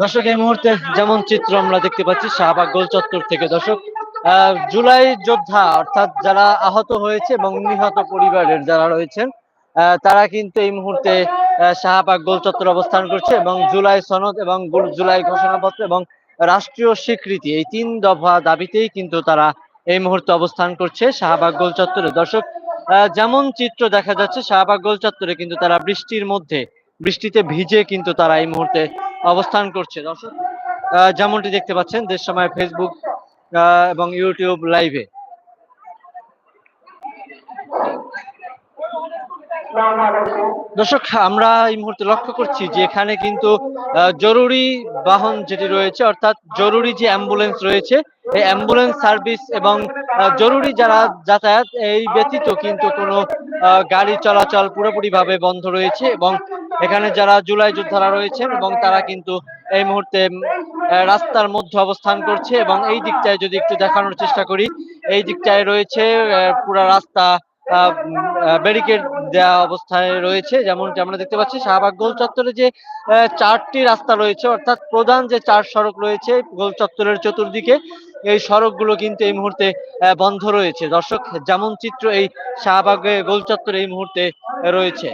দর্শক, এই মুহূর্তে যেমন চিত্র আমরা দেখতে পাচ্ছি, শাহবাগ গোল চত্বর থেকে। দর্শক জুলাই যোদ্ধা, অর্থাৎ যারা আহত হয়েছে এবং নিহত পরিবারের যারা রয়েছেন তারা কিন্তু এই মুহূর্তে শাহবাগ গোল চত্বর অবস্থান করছে এবং জুলাই সনদ এবং জুলাই ঘোষণাপত্র এবং রাষ্ট্রীয় স্বীকৃতি, এই তিন দফা দাবিতেই কিন্তু তারা এই মুহূর্তে অবস্থান করছে শাহবাগ গোল চত্বরে। দর্শক যেমন চিত্র দেখা যাচ্ছে, শাহবাগ গোল চত্বরে কিন্তু তারা বৃষ্টির মধ্যে বৃষ্টিতে ভিজে কিন্তু তারা এই মুহূর্তে অবস্থান করছে। দর্শক যেমনটি দেখতে পাচ্ছেন, দেশ সময় ফেসবুক এবং ইউটিউব লাইভে দর্শক, আমরা এই মুহূর্তে লক্ষ্য করছি যে এখানে কিন্তু জরুরি বাহন যেটি রয়েছে, অর্থাৎ জরুরি যে অ্যাম্বুলেন্স রয়েছে, এই অ্যাম্বুলেন্স সার্ভিস এবং জরুরি যারা যাতায়াত, এই ব্যতীত কিন্তু কোনো গাড়ি চলাচল পুরোপুরি ভাবে বন্ধ রয়েছে এবং এখানে যারা জুলাই যোদ্ধারা রয়েছেন এবং তারা কিন্তু এই মুহূর্তে রাস্তার মধ্যে অবস্থান করছে এবং এই দিকটায় যদি একটু দেখানোর চেষ্টা করি, এই দিকটায় রয়েছে পুরা রাস্তা ব্যারিকেড দেওয়া অবস্থায় রয়েছে, যেমনটি আমরা দেখতে পাচ্ছি, শাহবাগ গোল চত্বরে যে চারটি রাস্তা রয়েছে, অর্থাৎ প্রধান যে চার সড়ক রয়েছে, গোল চত্বরের চতুর্দিকে এই সড়কগুলো কিন্তু এই মুহূর্তে বন্ধ রয়েছে। দর্শক, যেমন চিত্র এই শাহবাগ গোল চত্বরে এই মুহূর্তে রয়েছে।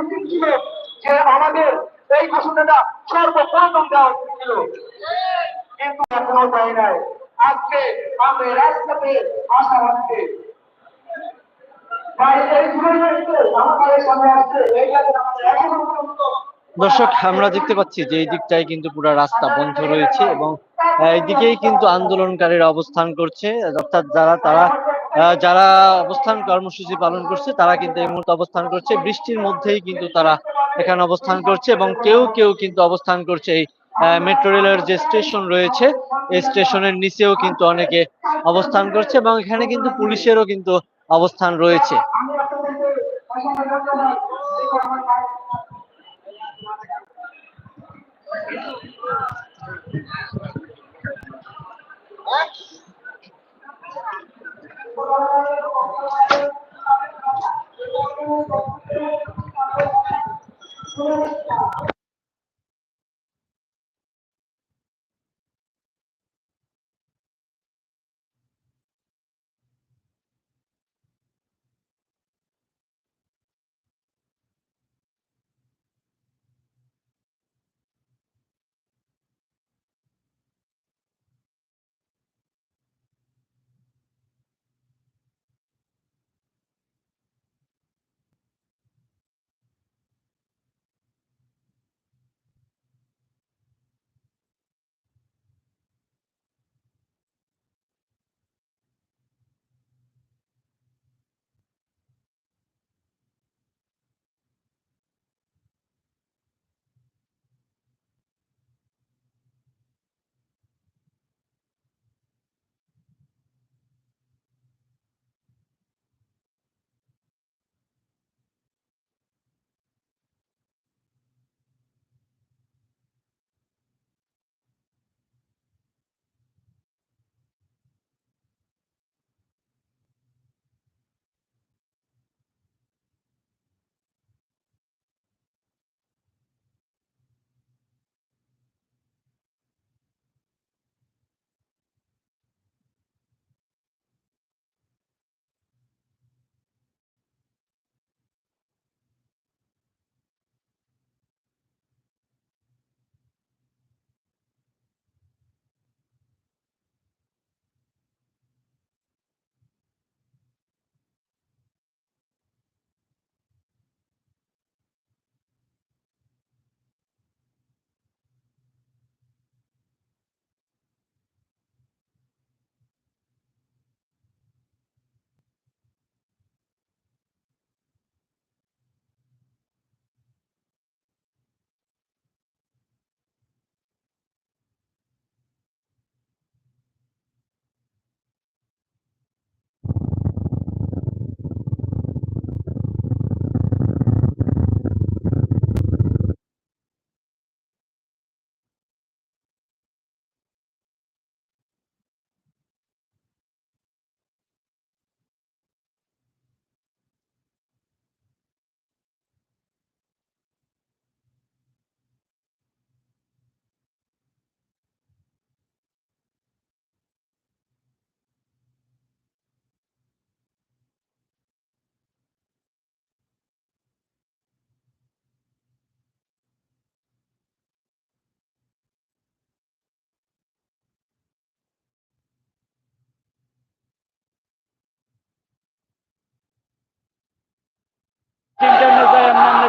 উচিত ছিল যে আমাদের এই ঘোষণাটা সর্বপ্রথম দেওয়া উচিত ছিল কিন্তু এখনও দেয় নাই। আজকে আমরা আমাদের এখনও পর্যন্ত দর্শক, আমরা দেখতে পাচ্ছি যে এই দিকটায় কিন্তু পুরো রাস্তা বন্ধ রয়েছে এবং এইদিকেই কিন্তু আন্দোলনকারীরা অবস্থান করছে। অর্থাৎ যারা, তারা যারা অবস্থান কর্মসূচি পালন করছে, তারা কিন্তু এই মুহূর্তে অবস্থান করছে। বৃষ্টির মধ্যেই কিন্তু তারা এখানে অবস্থান করছে এবং কেউ কেউ কিন্তু অবস্থান করছে এই মেট্রো রেলের যে স্টেশন রয়েছে, এই স্টেশনের নিচেও কিন্তু অনেকে অবস্থান করছে এবং এখানে কিন্তু পুলিশেরও কিন্তু অবস্থান রয়েছে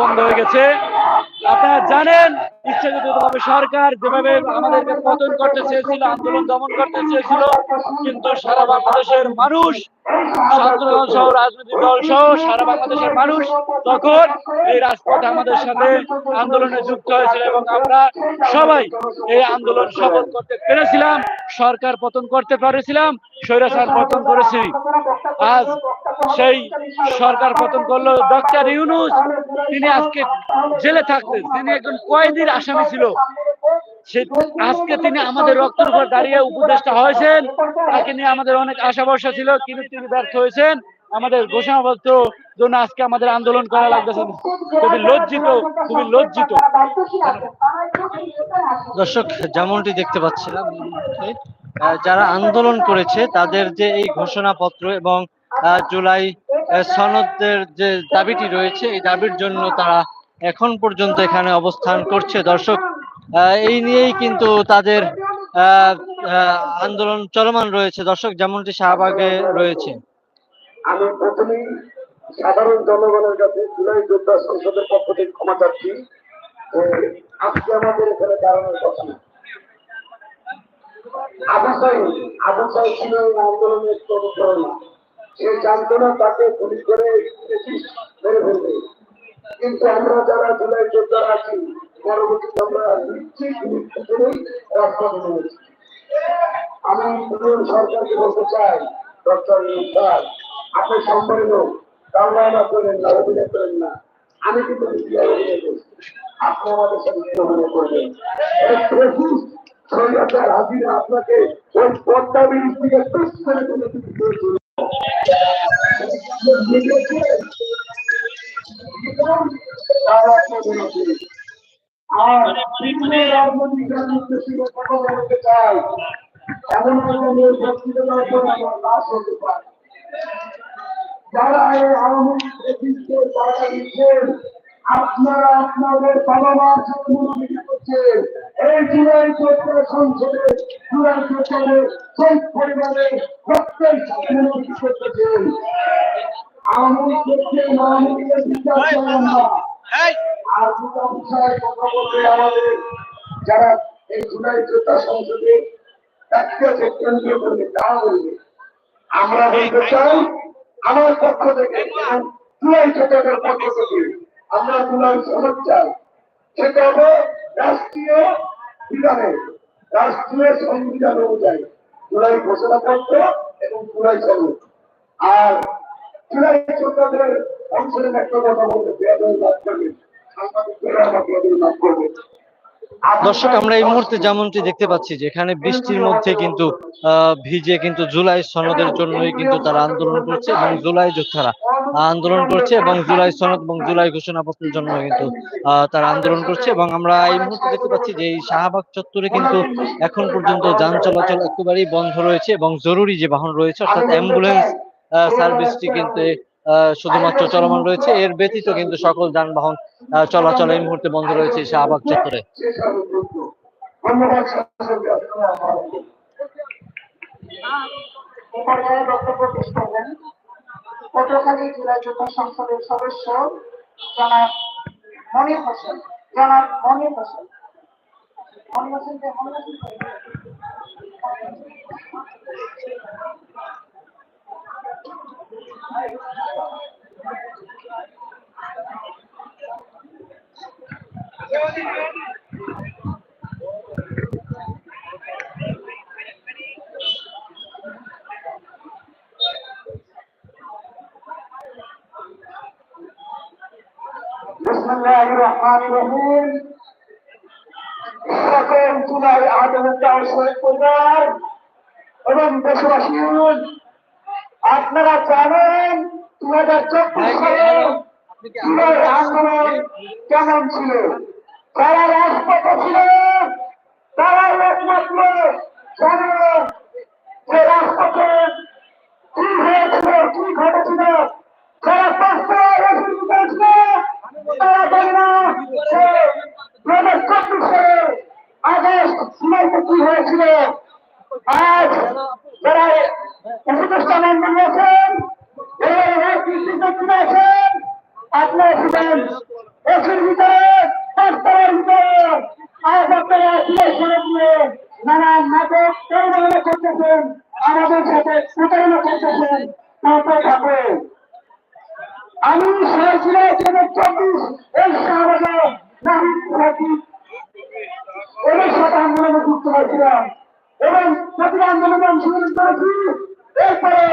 বন্ধ হয়ে গেছে। আপনারা জানেন ইচ্ছাকৃতভাবে সরকার যেভাবে আমাদেরকে পতন করতে চেয়েছিল, আন্দোলন দমন করতে চেয়েছিল, কিন্তু সারা বাংলাদেশের মানুষ রাজনৈতিক দল সহ সারা বাংলাদেশের মানুষ তখন এই রাজপথে আমাদের সাথে আন্দোলনে যুক্ত হয়েছিল এবং আমরা সবাই এই আন্দোলন সফল করতে পেরেছিলাম, সরকার পতন করতে পেরেছিলাম, স্বৈরাচার পতন করেছি। আজ সেই সরকার পতন করল ডক্টর ইউনুস, তিনি আজকে জেলে থাকতেন তিনি একজন কয়েদির আসামি ছিল। সে আজকে তিনি আমাদের রক্তের উপর দাঁড়িয়ে উপদেষ্টা হয়েছেন। তাকে নিয়ে আমাদের অনেক আশা ভরসা ছিল, কিন্তু তিনি ব্যর্থ হয়েছেন। আমাদের ঘোষণাপত্র জন্য আজকে আমাদের আন্দোলন করা লাগতেছে। খুবই লজ্জিত খুবই লজ্জিত। দর্শক, যেমনটি দেখতে পাচ্ছিলাম যারা আন্দোলন করেছে, তাদের যে এই ঘোষণাপত্র এবং জুলাই সনদের যে দাবিটি রয়েছে, এই দাবির জন্য তারা এখন পর্যন্ত এখানে অবস্থান করছে। দর্শক এই নিয়েই কিন্তু তাদের আন্দোলন চলমান রয়েছে। দর্শক, যেমনটি শাহবাগে রয়েছে। আমি প্রথমেই সাধারণ জনগণের কাছে জুলাই যোদ্ধা সংসদের পক্ষ থেকে ক্ষমা চাচ্ছি। আজকে আমাদের এখানে দাঁড়ানোর কথা না। আবু সাইদ আবু সাইদ ছিল আন্দোলনের অনুপ্রেরণা সে জানতো না তাকে পুলিশ করে মেরে ফেলবে। কিন্তু আমরা যারা জুলাই যোদ্ধারা আছি পরবর্তীতে আমরা নিশ্চিত মৃত্যু করেই রাজপথে নেমেছি আমি নতুন সরকারকে বলতে চাই, ডক্টর আপনি সম্মানিত কামনা করেন না অভিনয় করেন না। আমি কিন্তু মিডিয়ায় অভিনয় করছি আপনি আমাদের সঙ্গে অভিনয় করবেন। আপনাকে আর বিভিন্ন রাজনৈতিক কথা বলতে চাই এমন হতে পারে যারা এই আওয়ামী লীগকে আপনারা আপনাদের বাবা মার করছেন এই জুলাই চোদ্দ সংসদে জুলাই চোদ্দে পরিবারের রক্তের করতেছেন আওয়ামী আর দুটো কথা বলতে আমাদের যারা এই জুলাই যোদ্ধা সংসদে একসাথে কেন্দ্রীয় করবে তারা বলবে আমরা বলতে চাই আমার পক্ষ থেকে জুলাই যোদ্ধাদের পক্ষ থেকে আমরা জুলাই সনদ চাই সেটা হবে রাষ্ট্রীয় বিধানে রাষ্ট্রীয় সংবিধান অনুযায়ী জুলাই ঘোষণাপত্র এবং জুলাই সনদ আর দর্শক, আমরা এই মুহূর্তে যেমনটি দেখতে পাচ্ছি যে এখানে বৃষ্টির মধ্যে কিন্তু ভিজে কিন্তু জুলাই সনদের জন্যই কিন্তু তারা আন্দোলন করছে এবং জুলাই যোদ্ধারা আন্দোলন করছে এবং জুলাই সনদ এবং জুলাই ঘোষণাপত্রের জন্য কিন্তু তারা আন্দোলন করছে এবং আমরা এই মুহূর্তে দেখতে পাচ্ছি যে এই শাহবাগ চত্বরে কিন্তু এখন পর্যন্ত যান চলাচল একেবারেই বন্ধ রয়েছে এবং জরুরি যে বাহন রয়েছে, অর্থাৎ অ্যাম্বুলেন্স সার্ভিসটি কিন্তু শুধুমাত্র চলমান রয়েছে। এর ব্যতীত কিন্তু সকল যানবাহন চলাচল এই মুহূর্তে বন্ধ রয়েছে শাহবাগ চত্বরে। পটুয়াখালী জেলা যুব সংসদের সদস্য জনাব মনির হোসেন জনাব মনির হোসেন মনির হোসেন কই? বিসমিল্লাহির রহমানির রহিম সকল জুলাই আদালতে শহীদ পরিবার এবং দেশবাসী আপনারা জানেন দু হাজার চব্বিশ সালে আন্দোলন কেমন ছিল? তারা রাজপথে ছিল। তারা একমাত্র জানে যে রাজপথে কি হয়েছিল কি ঘটেছিল। যারা বাস্তবায়ন করেছিল তারা জানে না এই করতেছেন, আমাদের সাথে প্রতারণা করতেছেন ক্ষমতায় থাকবেন আমি ছিল এখানে চব্বিশ এই শাহবাগে এবং সাথে। আন্দোলনে যুক্ত হয়েছিলাম। এবং সাথে আন্দোলনে অংশগ্রহণ করেছি। এরপরে